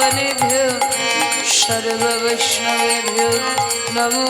वृन्दावनेभ्यो सर्ववैष्णवेभ्यो नमो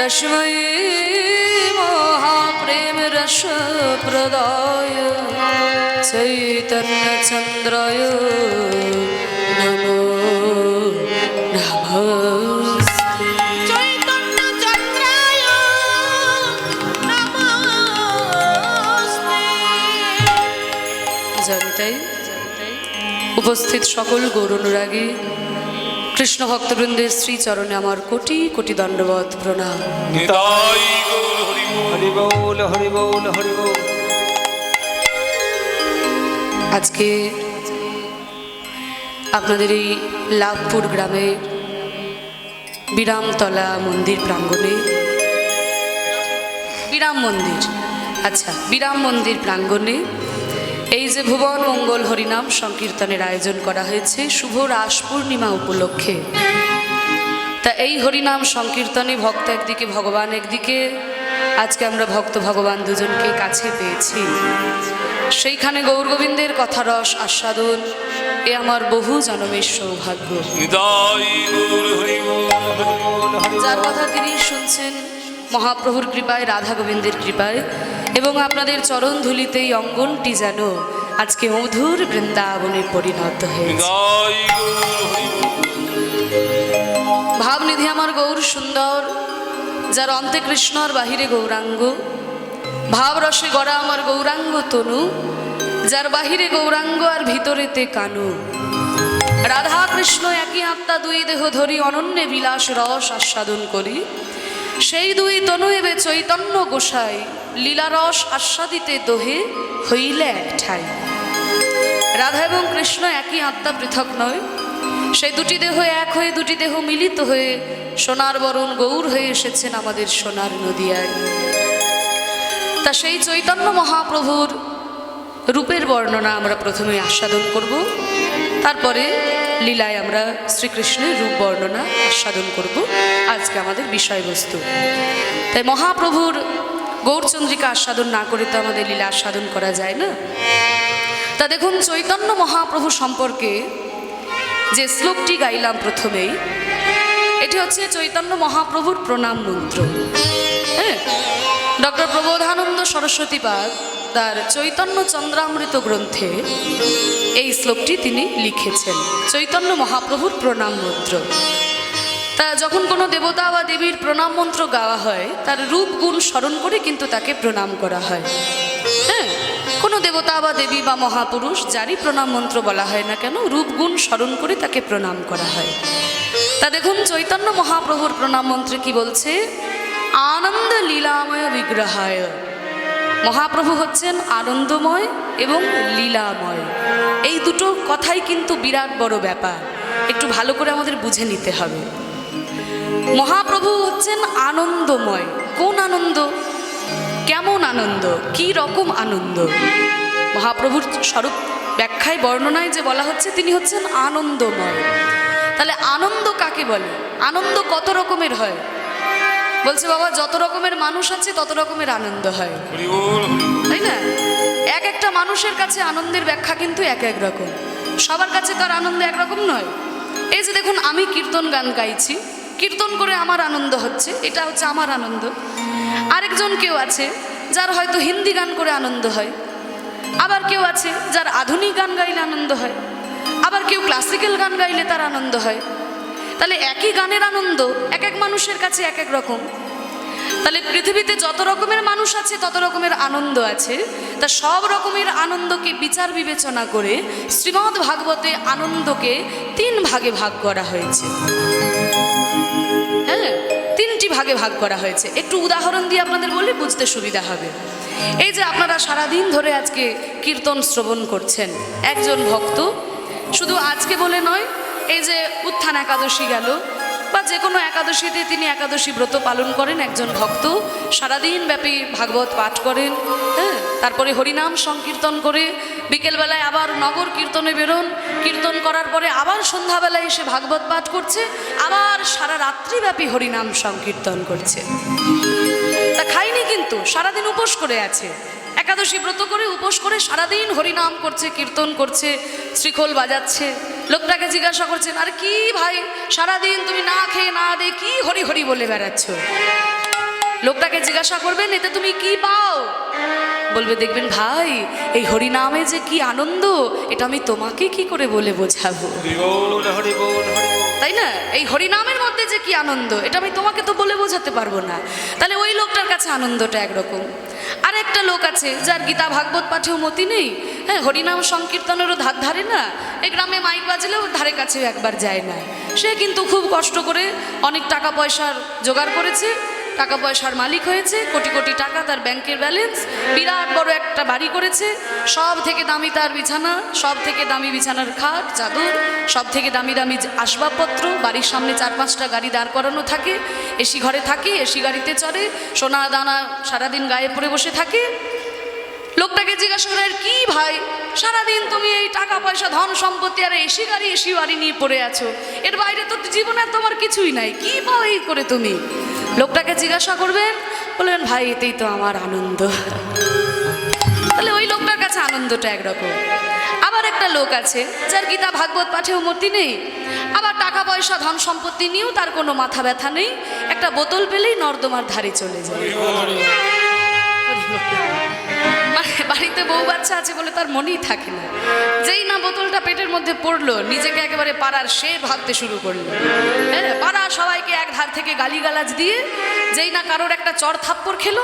तस्मै महाप्रेमरसप्रदाय चैतन्यचन्द्राय नमो नमस्ते চৈতন্য চন্দ্রায় নমস্তে জানতাই উপস্থিত সকল গৌরনুরাগী কৃষ্ণ ভক্তবৃন্দের শ্রীচরণে আমার কোটি কোটি দণ্ডবত প্রণাম নিতাই গৌর হরি বল। হরি বল হরি বল হরি বল আজকে আপনাদের এই লাভপুর গ্রামে বিরামতলা মন্দির প্রাঙ্গণে বিরাম মন্দির আচ্ছা বিরাম মন্দির প্রাঙ্গণে এই যে ভুবন মঙ্গল হরিনাম সংকীর্তনের আয়োজন করা হয়েছে শুভ রাস পূর্ণিমা উপলক্ষে। তা এই হরিনাম সংকীর্তনে ভক্ত একদিকে ভগবান একদিকে আজকে আমরা ভক্ত ভগবান দুজনকে কাছে পেয়েছি। সেইখানে গৌরগোবিন্দের কথা রস আস্বাদন এ আমার বহু জনমের সৌভাগ্য। গৌর। যার কথা তিনি শুনছেন মহাপ্রভুর কৃপায় রাধা গোবিন্দের কৃপায়। এবং আপনাদের চরণ ধুলিতে এই অঙ্গনটি যেন আজকে মধুর বৃন্দাবনে পরিণত হয়েছে। ভাবনিধি আমার গৌর সুন্দর, যার অন্তে কৃষ্ণর বাহিরে গৌরাঙ্গ। ভাবরসে গড়া আমার গৌরাঙ্গ তনু, যার বাহিরে গৌরাঙ্গ আর ভিতরেতে কানু। রাধা কৃষ্ণ একই আত্মা দুই দেহ ধরি অনন্যে বিলাস রস আস্বাদন করি। সেই দুই তনু এবে চৈতন্য গোসাই। লীলারস আস্বাদিতে দোহে হইলে এক ঠাই রাধা এবং কৃষ্ণ একই আত্মা পৃথক নয়। সেই দুটি দেহ এক হয়ে দুটি দেহ মিলিত হয়ে সোনার বরণ গৌর হয়ে এসেছেন আমাদের সোনার নদিয়ায়। তা সেই চৈতন্য মহাপ্রভুর রূপের বর্ণনা আমরা প্রথমে আস্বাদন করব। তারপরে লীলায় আমরা শ্রীকৃষ্ণের রূপ বর্ণনা আস্বাদন করব। আজকে আমাদের বিষয়বস্তু। তাই মহাপ্রভুর গৌরচন্দ্রিকা আস্বাদন না করে তো আমাদের লীলা আস্বাদন করা যায় না? তা দেখুন, চৈতন্য মহাপ্রভু সম্পর্কে যে শ্লোকটি গাইলাম প্রথমেই, এটি হচ্ছে চৈতন্য মহাপ্রভুর প্রণাম মন্ত্র। হ্যাঁ? ডক্টর প্রবোধানন্দ সরস্বতী পাদ তার চৈতন্য চন্দ্রামৃত গ্রন্থে এই শ্লোকটি তিনি লিখেছেন, চৈতন্য মহাপ্রভুর প্রণাম মন্ত্র। তা যখন কোনো দেবতা বা দেবীর প্রণাম মন্ত্র গাওয়া হয়, তার রূপ, গুণ স্মরণ করে কিন্তু তাকে প্রণাম করা হয়। হ্যাঁ কোনো দেবতা বা দেবী বা মহাপুরুষ যারই প্রণাম মন্ত্র বলা হয় না কেন, রূপ, গুণ স্মরণ করে তাকে প্রণাম করা হয়। তা দেখুন, চৈতন্য মহাপ্রভুর প্রণাম মন্ত্রে কি বলছে? আনন্দ লীলাময় বিগ্রহায়। মহাপ্রভু হচ্ছেন আনন্দময় এবং লীলাময়। এই দুটো কথাই কিন্তু বিরাট বড় ব্যাপার। একটু ভালো করে আমাদের বুঝে নিতে হবে। মহাপ্রভু হচ্ছেন আনন্দময়। কোন আনন্দ? কেমন আনন্দ? কি রকম আনন্দ? মহাপ্রভুর স্বরূপ ব্যাখ্যায় বর্ণনায় যে বলা হচ্ছে তিনি হচ্ছেন আনন্দময়। তাহলে আনন্দ কাকে বলে? আনন্দ কত রকমের হয়? বলছে বাবা যত রকমের মানুষ আছে তত রকমের আনন্দ হয়। তাই না? এক একটা মানুষের কাছে আনন্দের ব্যাখ্যা কিন্তু এক এক রকম। সবার কাছে তার আনন্দ একরকম নয়। এই যে দেখুন আমি কীর্তন গান গাইছি। কীর্তন করে আমার আনন্দ হচ্ছে, এটা হচ্ছে আমার আনন্দ। আরেকজন কেউ আছে যার হয়তো হিন্দি গান করে আনন্দ হয়। আবার কেউ আছে যার আধুনিক গান গাইলে আনন্দ হয়। আবার কেউ ক্লাসিক্যাল গান গাইলে তার আনন্দ হয়। তাহলে একই গানের আনন্দ এক এক মানুষের কাছে এক এক রকম। তাহলে পৃথিবীতে যত রকমের মানুষ আছে, তত রকমের আনন্দ আছে। তা সব রকমের আনন্দকে বিচার বিবেচনা করে শ্রীমদ্ ভাগবতে আনন্দকে তিন ভাগে ভাগ করা হয়েছে। হ্যাঁ তিনটি ভাগে ভাগ করা হয়েছে। একটু উদাহরণ দিয়ে আপনাদের বলে বুঝতে সুবিধা হবে। এই যে আপনারা সারাদিন ধরে আজকে কীর্তন শ্রবণ করছেন, একজন ভক্ত, শুধু আজকে বলে নয়, এই যে উত্থান একাদশী গেল, বা যে কোনো একাদশীতে তিনি একাদশী ব্রত পালন করেন, একজন ভক্ত, সারাদিন ব্যাপী ভাগবত পাঠ করেন হ্যাঁ? তারপরে হরিনাম সংকীর্তন করে বিকেলবেলায় আবার নগর কীর্তনে বেরোন। কীর্তন করার পরে আবার সন্ধ্যাবেলায় এসে ভাগবত পাঠ করছে, আবার সারা রাত্রিব্যাপী হরিনাম সংকীর্তন করছে। তা খাইনি কিন্তু, সারাদিন উপোস করে আছে। একাদশী ব্রত করে উপোস করে সারাদিন হরিনাম করছে, কীর্তন করছে, শ্রীখোল বাজাচ্ছে। লোকটাকে জিজ্ঞাসা করছেন, আর কি ভাই, সারাদিন তুমি না খেয়ে না দে, কি হরি হরি বলে বেড়াচ্ছ? লোকটাকে জিজ্ঞাসা করবেন, এতে তুমি কি পাও? বলবে দেখবেন ভাই এই হরিনামে যে কি আনন্দ এটা আমি তোমাকে কি করে বলে বোঝাবো? তাই না? এই হরিনামের মধ্যে যে কি আনন্দ এটা আমি তোমাকে তো বলে বোঝাতে পারব না। তাহলে ওই লোকটার কাছে আনন্দটা একরকম। আর একটা লোক আছে যার গীতা ভাগবত পাঠেও মতি নেই। হ্যাঁ হরিনাম সংকীর্তনেরও ধার ধারে না। এই গ্রামে মাইক বাজলেও ধারে কাছেও একবার যায় না। সে কিন্তু খুব কষ্ট করে অনেক টাকা পয়সার জোগাড় করেছে। টাকা পয়সার মালিক হয়েছে, কোটি কোটি টাকা তার ব্যাংকের ব্যালেন্স, বিরাট বড় একটা বাড়ি করেছে, সব থেকে দামি তার বিছানা, সব থেকে দামি বিছানার খাট, চাদর, সব থেকে দামি দামি আসবাবপত্র, বাড়ির সামনে চার পাঁচটা গাড়ি দাঁড় করানো থাকে, এসি ঘরে থাকে, এসি গাড়িতে চড়ে, সোনা দানা সারাদিন গায়ে পরে বসে থাকে। লোকটাকে জিজ্ঞাসা করে, "আর কি ভাই, সারাদিন তুমি এই টাকা পয়সা, ধন সম্পত্তি আর এসি গাড়ি, এসি বাড়ি নিয়ে পড়ে আছো? এর বাইরে তো জীবনে তোমার কিছুই নাই, কি পাও এই করে তুমি? লোকটাকে জিজ্ঞাসা করবেন, বলবেন, ভাই, এতেই তো আমার আনন্দ। তাহলে ওই লোকটার কাছে আনন্দটা একরকম। আবার একটা লোক আছে, যার গীতা ভাগবত পাঠেও মূর্তি নেই। আবার টাকা পয়সা, ধন সম্পত্তি নিয়েও তার কোনো মাথা ব্যথা নেই। একটা বোতল পেলেই নর্দমার ধারে চলে যায়। বাড়িতে বউ বাচ্চা আছে বলে তার মনেই থাকে না। যেই না বোতলটা পেটের মধ্যে পড়ল, নিজেকে একেবারে পাড়ার সে ভাবতে শুরু করল। হ্যাঁ পাড়া সবাইকে এক ধার থেকে গালিগালাজ দিয়ে যেই না কারোর একটা চর থাপ্পড় খেলো